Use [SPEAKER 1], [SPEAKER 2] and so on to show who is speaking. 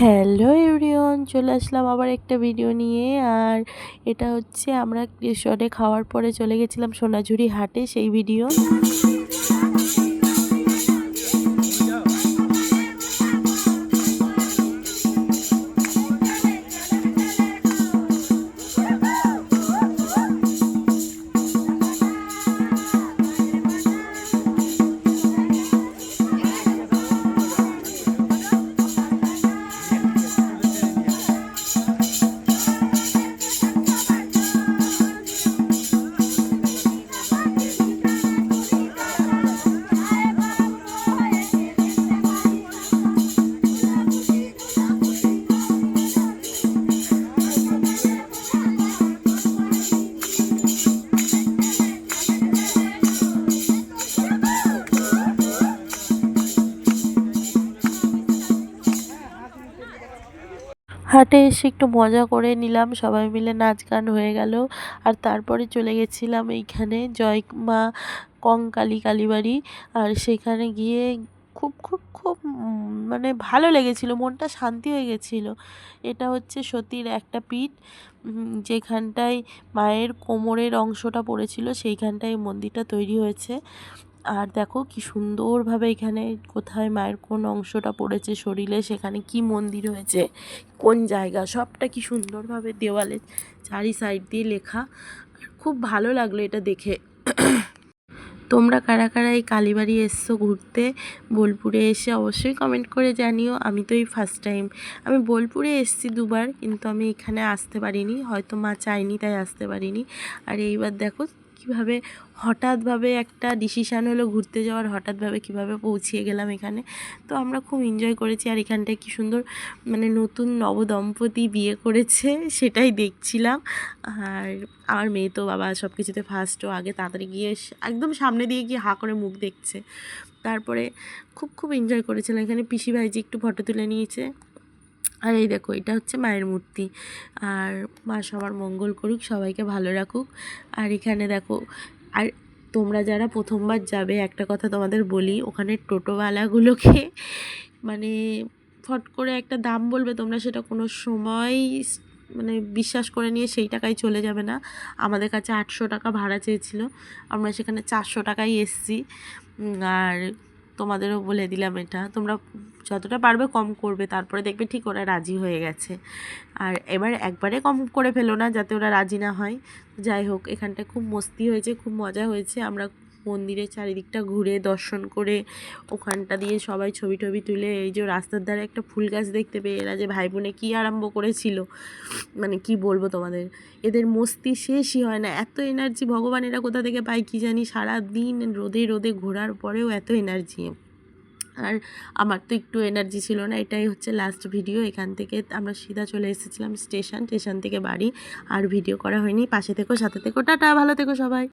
[SPEAKER 1] Hello ইউরিয়ন চলে আসলাম আবার একটা ভিডিও নিয়ে। আর এটা হচ্ছে আমরা রিসর্টে খাওয়ার পরে চলে গেছিলাম সোনাঝুরি হাটে, সেই ভিডিও। হাটে এসে একটু মজা করে নিলাম, সবাই মিলে নাচ গান হয়ে গেল। আর তারপরে চলে গেছিলাম এইখানে জয় মা কঙ্কালী কালীবাড়ি। আর সেখানে গিয়ে খুব খুব খুব মানে ভালো লেগেছিল, মনটা শান্তি হয়ে গেছিল। এটা হচ্ছে সতীর একটা পীঠ যেখানটায় মায়ের কোমরের অংশটা পড়েছিল, সেইখানটায় মন্দিরটা তৈরি হয়েছে। আর দেখো কি সুন্দরভাবে এখানে কোথায় মায়ের কোন অংশটা পড়েছে শরীরে, সেখানে কি মন্দির হয়েছে, কোন জায়গা, সবটা কি সুন্দরভাবে দেওয়ালে চারি সাইড দিয়ে লেখা। খুব ভালো লাগল এটা দেখে। তোমরা কারা কারা এই কালীবাড়ি এসছো ঘুরতে, বোলপুরে এসে অবশ্যই কমেন্ট করে জানিও। আমি তো এই ফার্স্ট টাইম আমি বোলপুরে এসছি দুবার, কিন্তু আমি এখানে আসতে পারিনি, হয়তো মা চাইনি তাই আসতে পারিনি। আর এইবার দেখো কীভাবে হঠাৎভাবে একটা ডিসিশান হলো ঘুরতে যাওয়ার, হঠাৎভাবে কীভাবে পৌঁছিয়ে গেলাম এখানে। তো আমরা খুব এনজয় করেছি আর এখানটায় কী সুন্দর মানে নতুন নবদম্পতি বিয়ে করেছে সেটাই দেখছিলাম। আর আমার মেয়ে তো বাবা সব কিছুতে ফার্স্টও আগে তাড়াতাড়ি গিয়ে একদম সামনে দিয়ে গিয়ে হা করে মুখ দেখছে। তারপরে খুব খুব এনজয় করেছিলাম। এখানে পিসি ভাইজি একটু ফটো তুলে নিয়েছে। আর এই দেখো, এটা হচ্ছে মায়ের মূর্তি। আর মা সবার মঙ্গল করুক, সবাইকে ভালো রাখুক। আর এখানে দেখো, আর তোমরা যারা প্রথমবার যাবে, একটা কথা তোমাদের বলি, ওখানে টোটোওয়ালাগুলোকে মানে ফট করে একটা দাম বলবে, তোমরা সেটা কোনো সময় মানে বিশ্বাস করে নিয়ে সেই টাকায় চলে যাবে না। আমাদের কাছে আটশো টাকা ভাড়া চেয়েছিল, আমরা সেখানে চারশো টাকায় এসছি। আর তোমাদেরও বলে দিলাম এটা। তোমরা যতটা পারবে কম করবে, তারপরে দেখবে ঠিক ওরা রাজি হয়ে গেছে। আর এবার একবারে কম করে ফেলো না যাতে ওরা রাজি না হয়। যাই হোক এখানটা খুব মস্তি হয়েছে, খুব মজা হয়েছে। আমরা মন্দিরের চারিদিকটা ঘুরে দর্শন করে ওখানটা দিয়ে সবাই ছবি টবি তুলে, এই যে রাস্তার ধারে একটা ফুল গাছ দেখতে পেয়ে এরা যে ভাই বোনে কী আরম্ভ করেছিল মানে কি বলব তোমাদের? এদের মস্তি শেষই হয় না, এত এনার্জি ভগবান এরা কোথা থেকে পায় কী জানি সারা দিন রোদে রোদে ঘোরার পরেও এত এনার্জি আর আমার তো একটু এনার্জি ছিল না, এটাই হচ্ছে লাস্ট ভিডিও এখান থেকে আমরা সিধা চলে এসেছিলাম স্টেশন স্টেশন থেকে বাড়ি, আর ভিডিও করা হয়নি, পাশে থেকো, সাথে থেকো, টাটা, ভালো থেকো সবাই।